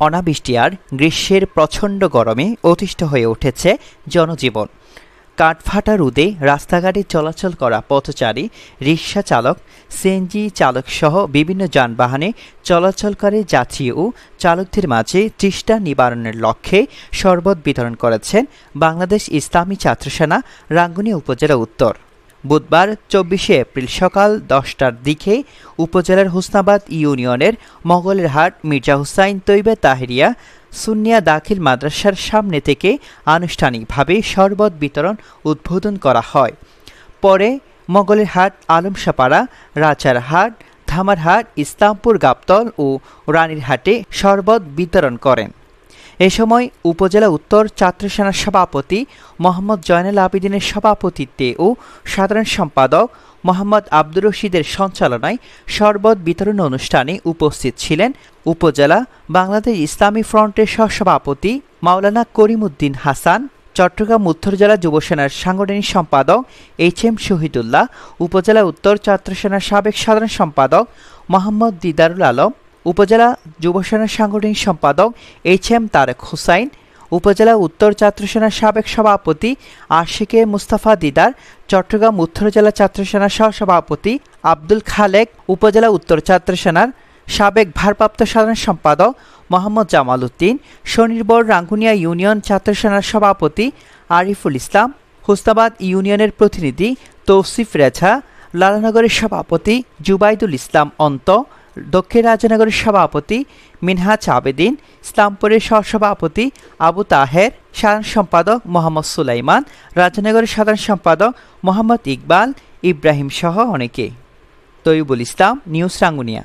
অনাবৃষ্টি আর গ্রীষ্মের প্রচণ্ড গরমে অতিষ্ঠ হয়ে উঠেছে জনজীবন। কাঠফাটা রোদে রাস্তাঘাটে চলাচল করা পথচারী, রিক্সা চালক, সিএনজি চালক সহ বিভিন্ন যানবাহনে চলাচলকারী যাত্রী ও চালকদের মাঝে তৃষ্ণা নিবারণের লক্ষ্যে শরবত বিতরণ করেছেন বাংলাদেশ ইসলামী ছাত্রসেনা রাঙ্গুনিয়া উপজেলা উত্তর। বুধবার চব্বিশে এপ্রিল সকাল দশটার দিকে উপজেলার হুসনাবাদ ইউনিয়নের মঙ্গলের হাট মির্জা হুসাইন তৈবে তাহেরিয়া সুন্নিয়া দাখিল মাদ্রাসার সামনে থেকে আনুষ্ঠানিকভাবে শরবত বিতরণ উদ্বোধন করা হয়। পরে মঙ্গলের হাট আলমশাপাড়া রাজার হাট ধামারহাট ইসলামপুর, গাবতল ও রানীরহাটে শরবত বিতরণ করেন। এ সময় উপজেলা উত্তর ছাত্র সেনার সভাপতি মোহাম্মদ জয়নাল আবেদিনের সভাপতিত্বে ও সাধারণ সম্পাদক মোহাম্মদ আব্দুর রশিদের সঞ্চালনায় শরবত বিতরণ অনুষ্ঠানে উপস্থিত ছিলেন উপজেলা বাংলাদেশ ইসলামী ফ্রন্টের সহসভাপতি মাওলানা করিমউদ্দিন হাসান, চট্টগ্রাম উত্তর জেলা যুব সেনার সাংগঠনিক সম্পাদক এইচ এম শহীদুল্লাহ, উপজেলা উত্তর ছাত্র সেনার সাবেক সাধারণ সম্পাদক মোহাম্মদ দিদারুল আলম উপজেলা যুব সেনার সাংগঠনিক সম্পাদক এইচ এম তারেক হুসাইন, উপজেলা উত্তর ছাত্র সেনার সাবেক সভাপতি আশিকে মুস্তাফা দিদার, চট্টগ্রাম উত্তর জেলা ছাত্র সেনার সহসভাপতি আব্দুল খালেক, উপজেলা উত্তর ছাত্র সেনার সাবেক ভারপ্রাপ্ত সাধারণ সম্পাদক মোহাম্মদ জামাল উদ্দিন শনিরবর রাঙ্গুনিয়া ইউনিয়ন ছাত্র সেনার সভাপতি আরিফুল ইসলাম হুস্তাবাদ ইউনিয়নের প্রতিনিধি তৌসিফ রেঝা লালানগরের সভাপতি জুবাইদুল ইসলাম অন্ত দক্ষিণ রাজনগরের সভাপতি মিনহাজ আবেদিন, ইসলামপুরের সহসভাপতি আবু তাহের, সাধারণ সম্পাদক মোহাম্মদ সুলাইমান, রাজনগরের সাধারণ সম্পাদক মোহাম্মদ ইকবাল, ইব্রাহিম সহ অনেকে। তৈবুল ইসলাম, নিউজ রাঙ্গুনিয়া।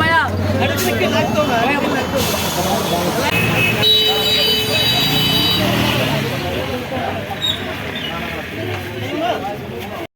ভাইয়া